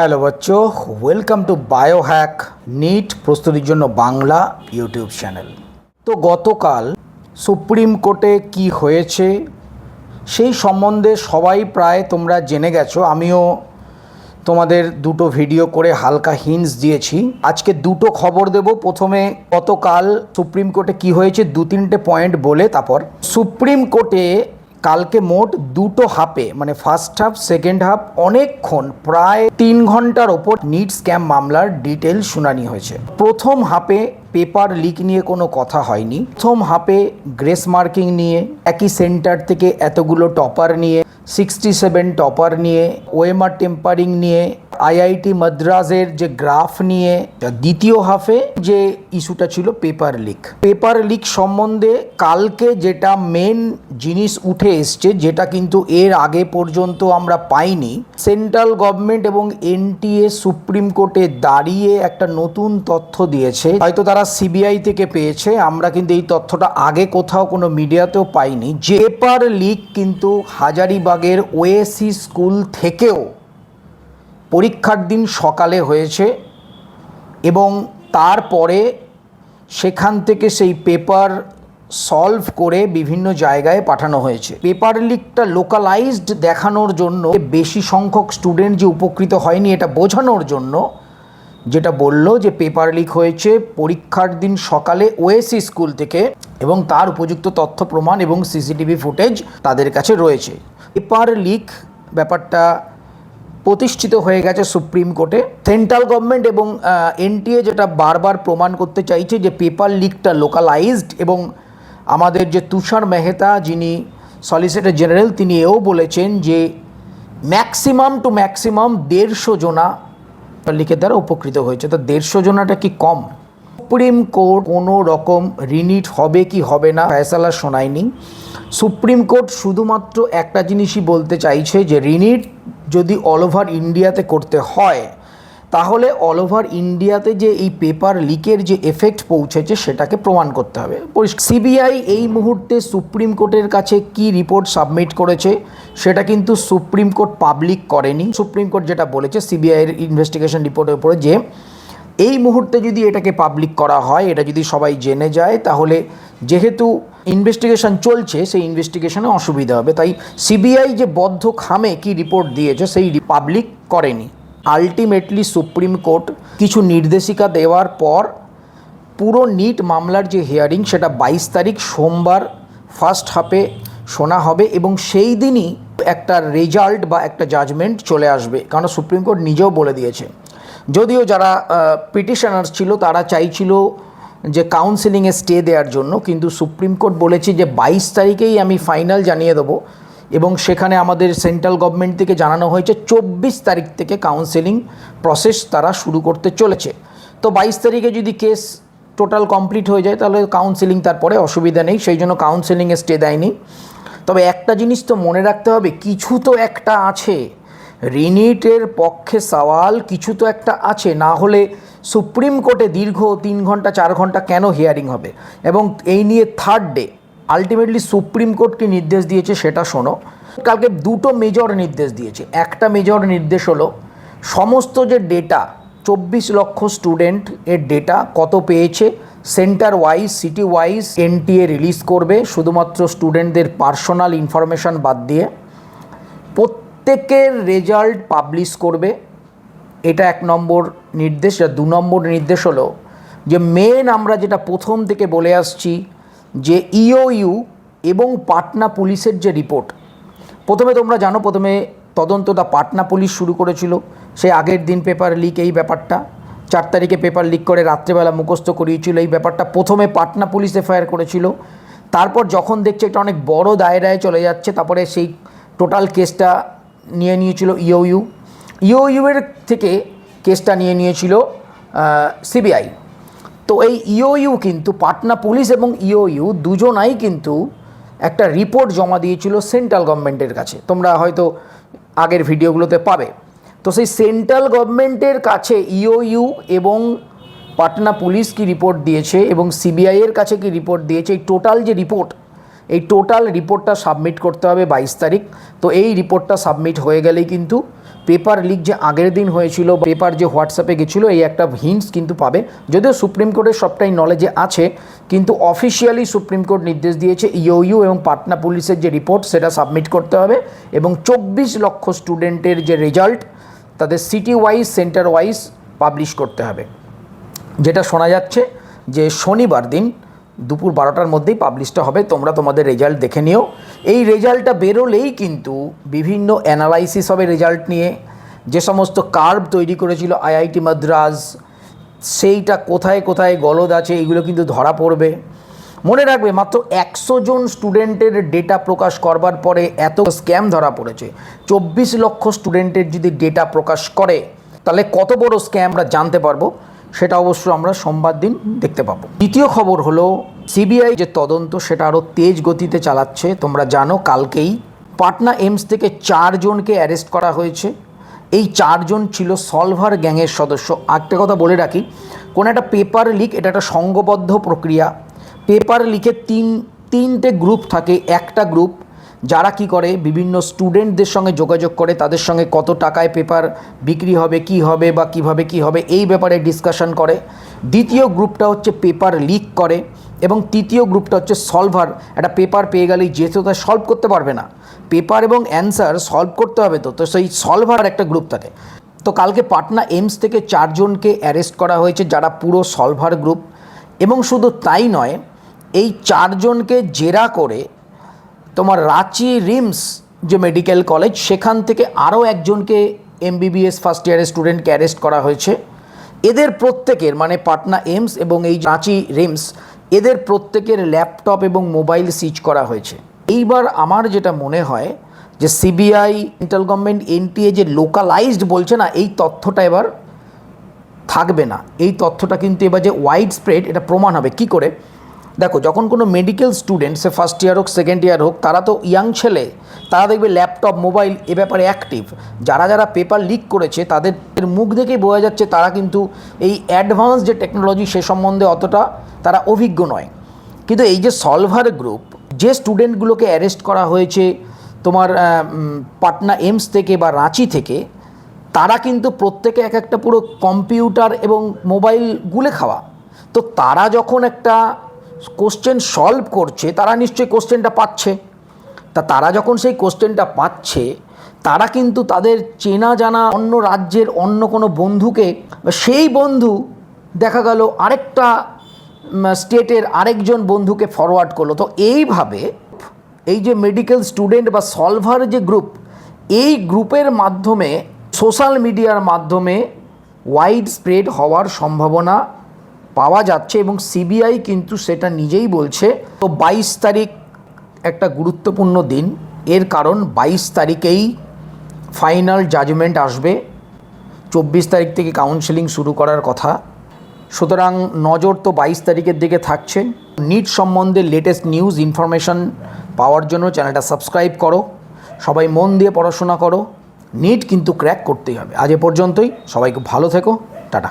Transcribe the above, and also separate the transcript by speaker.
Speaker 1: Hello বাচ্চো welcome to Biohack NEET প্রস্তুতির জন্য বাংলা ইউটিউব চ্যানেল তো গতকাল সুপ্রিম কোর্টে কি হয়েছে সেই সম্বন্ধে সবাই প্রায় তোমরা জেনে গেছো। আমিও তোমাদের দুটো ভিডিও করে হালকা হিন্টস দিয়েছি। আজকে দুটো খবর দেব। প্রথমে গতকাল সুপ্রিম কোর্টে কি হয়েছে দু তিনটে পয়েন্ট বলে তারপর। সুপ্রিম কোর্টে কালকে মোট দুটো হাফে মানে ফার্স্ট হাফ সেকেন্ড হাফ অনেকক্ষণ, প্রায় তিন ঘণ্টার ওপর নিট স্ক্যাম মামলার ডিটেল শুনানি হয়েছে। প্রথম হাফে পেপার লিক নিয়ে কোনো কথা হয়নি। প্রথম হাফে গ্রেস মার্কিং নিয়ে, একই সেন্টার থেকে এতগুলো টপার নিয়ে সিক্সটি সেভেন টপার নিয়ে ওয়েমার টেম্পারিং নিয়ে আইআইটি মাদ্রাজের যে গ্রাফ নিয়ে দ্বিতীয় হাফে যে ইস্যুটা ছিল পেপার লিক। পেপার লিক সম্বন্ধে কালকে যেটা মেন জিনিস উঠে এসছে, যেটা কিন্তু এর আগে পর্যন্ত আমরা পাইনি, সেন্ট্রাল গভর্নমেন্ট এবং এনটিএ সুপ্রিম কোর্টে দাঁড়িয়ে একটা নতুন তথ্য দিয়েছে। হয়তো তারা সিবিআই থেকে পেয়েছে, আমরা কিন্তু এই তথ্যটা আগে কোথাও কোনো মিডিয়াতেও পাইনি। যে পেপার লিক কিন্তু হাজারিবাগের ওএসি স্কুল থেকেও পরীক্ষার দিন সকালে হয়েছে এবং তারপরে সেখান থেকে সেই পেপার সলভ করে বিভিন্ন জায়গায় পাঠানো হয়েছে। পেপার লিকটা লোকালাইজড দেখানোর জন্য বেশি সংখ্যক স্টুডেন্ট যে উপকৃত হয়নি এটা বোঝানোর জন্য যেটা বলল যে পেপার লিক হয়েছে পরীক্ষার দিন সকালে ওএসি স্কুল থেকে এবং তার উপযুক্ত তথ্য প্রমাণ এবং সিসিটিভি ফুটেজ তাদের কাছে রয়েছে। পেপার লিক ব্যাপারটা প্রতিষ্ঠিত হয়ে গেছে সুপ্রিম কোর্টে। সেন্ট্রাল গভর্নমেন্ট এবং এনটিএ যেটা বারবার প্রমাণ করতে চাইছে যে পেপার লিকটা লোকালাইজড এবং আমাদের যে তুষার মেহতা যিনি সলিসিটর জেনারেল তিনি এও বলেছেন যে ম্যাক্সিমাম টু ম্যাক্সিমাম দেড়শো জনা লিখের দ্বারা উপকৃত হয়েছে। তো দেড়শো জনাটা কি কম? সুপ্রিম কোর্ট কোনো রকম রিনিট হবে কি হবে না ফয়সালা শোনায়নি। সুপ্রিম কোর্ট শুধুমাত্র একটা জিনিসই বলতে চাইছে যে রিনিট যদি অল ওভার ইন্ডিয়াতে করতে হয়, তাহলে অল ওভার ইন্ডিয়াতে যে এই পেপার লিকের যে এফেক্ট পৌঁছেছে, সেটাকে প্রমাণ করতে হবে। সিবিআই এই মুহূর্তে সুপ্রিম কোর্টের কাছে কি রিপোর্ট সাবমিট করেছে, সেটা কিন্তু সুপ্রিম কোর্ট পাবলিক করেনি। সুপ্রিম কোর্ট যেটা বলেছে সিবিআইয়ের ইনভেস্টিগেশন রিপোর্টের উপরে যে এই মুহূর্তে যদি এটাকে পাবলিক করা হয়, এটা যদি সবাই জেনে যায়, তাহলে যেহেতু ইনভেস্টিগেশন চলছে, সেই ইনভেস্টিগেশনে অসুবিধা হবে। তাই সিবিআই যে বদ্ধ খামে কি রিপোর্ট দিয়েছে, সেই পাবলিক করেনি। আলটিমেটলি সুপ্রিম কোর্ট কিছু নির্দেশিকা দেওয়ার পর পুরো নিট মামলার যে হিয়ারিং সেটা বাইশ তারিখ সোমবার ফার্স্ট হাফে শোনা হবে এবং সেই দিনই একটা রেজাল্ট বা একটা জাজমেন্ট চলে আসবে। কারণ সুপ্রিম কোর্ট নিজেও বলে দিয়েছে। যদিও যারা পিটিশনার্স ছিল, তারা চাইছিল যে কাউন্সিলিংয়ে স্টে দেওয়ার জন্য, কিন্তু সুপ্রিম কোর্ট বলেছে যে বাইশ তারিখেই আমি ফাইনাল জানিয়ে দেবো এবং সেখানে আমাদের সেন্ট্রাল গভর্নমেন্ট থেকে জানানো হয়েছে চব্বিশ তারিখ থেকে কাউন্সেলিং প্রসেস তারা শুরু করতে চলেছে। তো বাইশ তারিখে যদি কেস টোটাল কমপ্লিট হয়ে যায়, তাহলে কাউন্সেলিং তারপরে অসুবিধা নেই, সেই জন্য কাউন্সেলিংয়ে স্টে দেয়নি। তবে একটা জিনিস তো মনে রাখতে হবে, কিছু তো একটা আছে। রিনিটের পক্ষে সওয়াল কিছু তো একটা আছে, না হলে সুপ্রিম কোর্টে দীর্ঘ তিন ঘণ্টা, চার ঘণ্টা কেন হিয়ারিং হবে? এবং এই নিয়ে third day ultimately supreme court কি নির্দেশ দিয়েছে সেটা শোনো। কালকে দুটো মেজর নির্দেশ দিয়েছে। একটা মেজর নির্দেশ হলো, সমস্ত যে ডেটা চব্বিশ লক্ষ স্টুডেন্ট এর ডেটা কত পেয়েছে centre wise city wise NTA release করবে, শুধুমাত্র স্টুডেন্টদের পার্সোনাল ইনফরমেশান বাদ দিয়ে। প্রত্যেকের রেজাল্ট পাবলিশ করবে। এটা এক নম্বর নির্দেশ। দু নম্বর নির্দেশ হলো যে মেন আমরা যেটা প্রথম থেকে বলে আসছি যে ইওইউ এবং পাটনা পুলিশের যে রিপোর্ট প্রথমে তোমরা জানো, প্রথমে তদন্তটা পাটনা পুলিশ শুরু করেছিল। সে আগের দিন পেপার লিক এই ব্যাপারটা। চার তারিখে পেপার লিক করে রাত্রেবেলা মুখস্থ করিয়েছিল এই ব্যাপারটা। প্রথমে পাটনা পুলিশ এফআইআর করেছিল। তারপর যখন দেখছে এটা অনেক বড় দায়রায় চলে যাচ্ছে, তারপরে সেই টোটাল কেসটা নিয়ে নিয়েছিল ইওইউ ইওইউ এর থেকে কেসটা নিয়ে নিয়েছিল সিবিআই তো এই ইওইউ কিন্তু পাটনা পুলিশ এবং ইওইউ দুজনাই কিন্তু একটা রিপোর্ট জমা দিয়েছিল সেন্ট্রাল গভর্নমেন্টের কাছে। তোমরা হয়তো আগের ভিডিওগুলোতে পাবে। তো সেই সেন্ট্রাল গভর্নমেন্টের কাছে ইওইউ এবং পাটনা পুলিশ কি রিপোর্ট দিয়েছে এবং সিবিআইয়ের কাছে কি রিপোর্ট দিয়েছে, এই টোটাল যে রিপোর্ট এই টোটাল রিপোর্টটা সাবমিট করতে হবে বাইশ তারিখ। তো এই রিপোর্টটা সাবমিট হয়ে গেলেই কিন্তু পেপার লিক যে আগের দিন হয়েছিল পেপার যে হোয়াটসঅ্যাপে গেছিল, এই একটা হিন্টস কিন্তু পাবে। যদিও সুপ্রিম কোর্টের সবটাই নলেজে আছে, কিন্তু অফিসিয়ালি সুপ্রিম কোর্ট নির্দেশ দিয়েছে ইউ এবং পাটনা পুলিশের যে রিপোর্ট সেটা সাবমিট করতে হবে এবং চব্বিশ লক্ষ স্টুডেন্টের যে রেজাল্ট তাদের city wise centre wise publish করতে হবে। যেটা শোনা যাচ্ছে যে শনিবার দিন দুপুর বারোটার মধ্যেই পাবলিশটা হবে। তোমরা তোমাদের রেজাল্ট দেখে নিও। এই রেজাল্টটা বেরোলেই কিন্তু বিভিন্ন অ্যানালাইসিস হবে রেজাল্ট নিয়ে। যে সমস্ত কার্ভ তৈরি করেছিল আইআইটি মাদ্রাজ, সেইটা কোথায় কোথায় গলদ আছে, এইগুলো কিন্তু ধরা পড়বে। মনে রাখবে, মাত্র একশো জন স্টুডেন্টের ডেটা প্রকাশ করবার পরে এত স্ক্যাম ধরা পড়েছে। চব্বিশ লক্ষ স্টুডেন্টের যদি ডেটা প্রকাশ করে, তাহলে কত বড় স্ক্যাম আমরা জানতে পারব? সেটা অবশ্য আমরা সোমবার দিন দেখতে পাবো। দ্বিতীয় খবর হলো, সিবিআই যে তদন্ত, সেটা আরও তেজ গতিতে চালাচ্ছে। তোমরা জানো, কালকেই পাটনা এমস থেকে চারজনকে অ্যারেস্ট করা হয়েছে। এই চারজন ছিল সলভার গ্যাংয়ের সদস্য। একটা কথা বলে রাখি, কোনো একটা পেপার লিক, এটা একটা সংঘবদ্ধ প্রক্রিয়া। পেপার লিখে তিন, তিনটে গ্রুপ থাকে। একটা গ্রুপ যারা কি করে, বিভিন্ন স্টুডেন্টদের সঙ্গে যোগাযোগ করে, তাদের সঙ্গে কত টাকায় পেপার বিক্রি হবে, কি হবে বা কীভাবে কি হবে, এই ব্যাপারে ডিসকাশন করে। দ্বিতীয় গ্রুপটা হচ্ছে পেপার লিক করে এবং তৃতীয় গ্রুপটা হচ্ছে সলভার একটা পেপার পেয়ে গেলেই যেহেতু তা সলভ করতে পারবে না। পেপার এবং অ্যান্সার সলভ করতে হবে তো তো সেই সলভার একটা গ্রুপ থাকে। তো কালকে পাটনা এইমস থেকে চারজনকে অ্যারেস্ট করা হয়েছে যারা পুরো সলভার গ্রুপ এবং শুধু তাই নয়, এই চারজনকে জেরা করে তোমার রাঁচি রিমস যে মেডিকেল কলেজ, সেখান থেকে আরও একজনকে এমবিবিএস ফার্স্ট ইয়ারের স্টুডেন্টকে অ্যারেস্ট করা হয়েছে। এদের প্রত্যেকের মানে পাটনা এমস এবং এই রাঁচি রিমস, এদের প্রত্যেকের ল্যাপটপ এবং মোবাইল সিজ করা হয়েছে। এইবার আমার যেটা মনে হয় যে সিবিআই, সেন্ট্রাল গভর্নমেন্ট, এনটিএ যে লোকালাইজড বলছে না, এই তথ্যটা এবার থাকবে না। এই তথ্যটা কিন্তু এবার যে ওয়াইড স্প্রেড এটা প্রমাণ হবে। কি করে? দেখো, যখন কোনো মেডিকেল স্টুডেন্ট সে ফার্স্ট ইয়ার হোক সেকেন্ড ইয়ার হোক, তারা তো ইয়াং ছেলে, তারা দেখবে ল্যাপটপ মোবাইল এ ব্যাপারে অ্যাক্টিভ যারা যারা পেপার লিক করেছে, তাদের মুখ দেখেই বোঝা যাচ্ছে তারা কিন্তু এই অ্যাডভান্স যে টেকনোলজি সে সম্বন্ধে অতটা তারা অভিজ্ঞ নয়। কিন্তু এই যে সলভার গ্রুপ যে স্টুডেন্টগুলোকে অ্যারেস্ট করা হয়েছে, তোমার পাটনা এমস থেকে বা রাঁচি থেকে, তারা কিন্তু প্রত্যেকে এক একটা পুরো কম্পিউটার এবং মোবাইল গুলে খাওয়া। তো তারা যখন একটা কোশ্চেন সলভ করছে, তারা নিশ্চয়ই কোশ্চেনটা পাচ্ছে। তা তারা যখন সেই কোশ্চেনটা পাচ্ছে, তারা কিন্তু তাদের চেনা জানা অন্য রাজ্যের অন্য কোনো বন্ধুকে, সেই বন্ধু দেখা গেল আরেকটা স্টেটের আরেকজন বন্ধুকে ফরওয়ার্ড করল। তো এইভাবে এই যে মেডিকেল স্টুডেন্ট বা সলভার যে গ্রুপ এই গ্রুপের মাধ্যমে সোশ্যাল মিডিয়ার মাধ্যমে ওয়াইড স্প্রেড হওয়ার সম্ভাবনা পাওয়া যাচ্ছে এবং সিবিআই কিন্তু সেটা নিজেই বলছে। তো বাইশ তারিখ একটা গুরুত্বপূর্ণ দিন। এর কারণ বাইশ তারিখেই ফাইনাল জাজমেন্ট আসবে। চব্বিশ তারিখ থেকে কাউন্সেলিং শুরু করার কথা। সুতরাং নজর তো বাইশ তারিখের দিকে থাকছে। নিট সম্বন্ধে লেটেস্ট নিউজ ইনফরমেশন পাওয়ার জন্য চ্যানেলটা সাবস্ক্রাইব করো। সবাই মন দিয়ে পড়াশোনা করো। নিট কিন্তু ক্র্যাক করতেই হবে। আজ এ পর্যন্তই। সবাই খুব ভালো থেকো। টাটা।